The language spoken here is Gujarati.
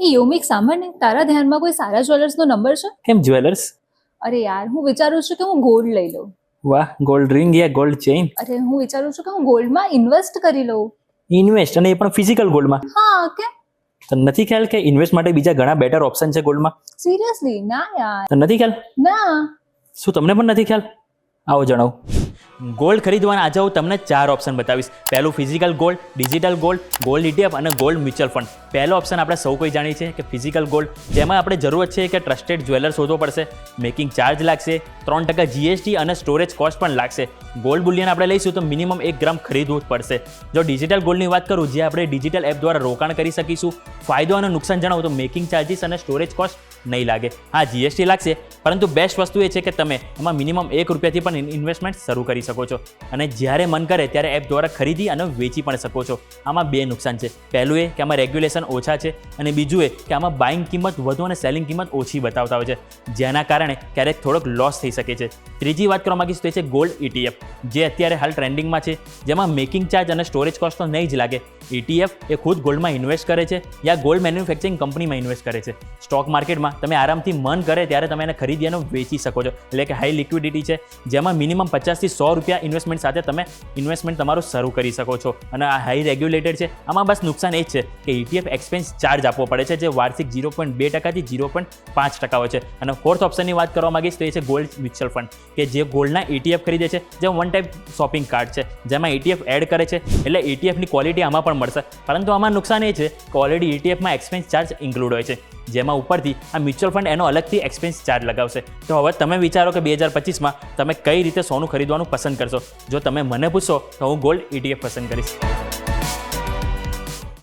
એ યોમિક સામાન્ય? તારા ધ્યાનમાં કોઈ સારા જ્વેલર્સનો નંબર છે? કેમ જ્વેલર્સ? અરે યાર હું વિચારું છું કે હું ગોલ્ડ લઈ લઉં. વાહ ગોલ્ડ રિંગ યા ગોલ્ડ ચેઇન અરે હું વિચારું છું કે હું ગોલ્ડમાં ઇન્વેસ્ટ કરી લઉં. ઇન્વેસ્ટ અને એ પણ ફિઝિકલ ગોલ્ડમાં હા કે? તો નથી ખ્યાલ કે ઇન્વેસ્ટ માટે બીજા ઘણા બેટર ઓપ્શન છે ગોલ્ડમાં સિરિયસલી ના યાર. તો નથી ખ્યાલ? ના. શું તમને પણ નથી ખ્યાલ? આવો જણાવો. ગોલ્ડ ખરીદવાના આજે હું તમને ચાર ઓપ્શન બતાવીશ. પહેલું physical gold digital gold gold ETF અને ગોલ્ડ મ્યુચ્યુઅલ ફંડ પહેલો ઓપ્શન આપણે સૌ કોઈ જાણીએ છીએ કે ફિઝિકલ ગોલ્ડ જેમાં આપણે જરૂરત છે કે ટ્રસ્ટેડ જ્વેલર શોધવો પડશે મેકિંગ ચાર્જ લાગશે, ત્રણ ટકા જીએસટી અને સ્ટોરેજ કોસ્ટ પણ લાગશે. ગોલ્ડ બુલિયન આપણે લઈશું તો મિનિમમ એક ગ્રામ ખરીદવું જ પડશે. જો ડિજિટલ ગોલ્ડની વાત કરું, જે આપણે ડિજિટલ એપ દ્વારા રોકાણ કરી શકીશું, ફાયદો અને નુકસાન જણાવું તો મેકિંગ ચાર્જીસ અને સ્ટોરેજ કોસ્ટ નહીં લાગે. હા જીએસટી લાગશે, પરંતુ બેસ્ટ વસ્તુ એ છે કે તમે એમાં મિનિમમ એક રૂપિયાથી પણ ઇન્વેસ્ટમેન્ટ શરૂ કરી શકો છો. અને જ્યારે મન કરે ત્યારે એપ દ્વારા ખરીદી અને વેચી પણ શકો છો. આમાં બે નુકસાન છે. પહેલું એ કે આમાં રેગ્યુલેશન ઓછા છે અને બીજું એ કે આમાં બાઇંગ કિંમત વધુ અને સેલિંગ કિંમત ઓછી બતાવતા હોય છે. જેના કારણે ક્યારેક થોડોક લોસ થઈ શકે છે. ત્રીજી વાત કરવા માંગીશ તો એ છે ગોલ્ડ ETF જે અત્યારે હાલ ટ્રેન્ડિંગમાં છે, જેમાં મેકિંગ ચાર્જ અને સ્ટોરેજ કોસ્ટ તો નહીં જ લાગે. ETF એ ખુદ ગોલ્ડમાં ઇન્વેસ્ટ કરે છે યા ગોલ્ડ મેન્યુફેક્ચરિંગ કંપનીમાં ઇન્વેસ્ટ કરે છે. સ્ટોક માર્કેટમાં તમે આરામથી મન કરે ત્યારે તમે એને ખરીદી અને વેચી શકો છો. એટલે કે હાઈ લિક્વિડિટી છે, જેમાં મિનિમમ પચાસથી સો રૂપિયા ઇન્વેસ્ટમેન્ટ સાથે તમે ઇન્વેસ્ટમેન્ટ તમારું શરૂ કરી શકો છો. અને આ હાઈ રેગ્યુલેટેડ છે, આમાં બસ નુકસાન એ જ છે કે ETF એક્સપેન્સ ચાર્જ આપવો પડે છે, જે વાર્ષિક ઝીરો પોઈન્ટ બે ટકાથી ઝીરો પોઈન્ટ પાંચ ટકા હોય છે. અને ફોર્થ ઓપ્શનની વાત કરવા માગીશ તો એ છે ગોલ્ડ મ્યુચ્યુઅલ ફંડ કે જે ગોલ્ડના ETF ખરીદે છે જે વન ટાઈપ શોપિંગ કાર્ડ છે, જેમાં ETF એડ કરે છે, એટલે ETFની ક્વોલિટી આમાં પણ મળશે. પરંતુ આમાં નુકસાન એ છે કે ઓલરેડી ETFમાં એક્સપેન્સ ચાર્જ ઇન્ક્લુડ હોય છે. જેમાં ઉપરથી આ મ્યુચ્યુઅલ ફંડ એનો અલગથી એક્સપેન્સ ચાર્જ લગાવશે. તો હવે તમે વિચારો કે બે હજાર પચીસમાં તમે કઈ રીતે સોનું ખરીદવાનું પસંદ કરશો? જો તમે મને પૂછશો, તો હું ગોલ્ડ ETF પસંદ કરીશ.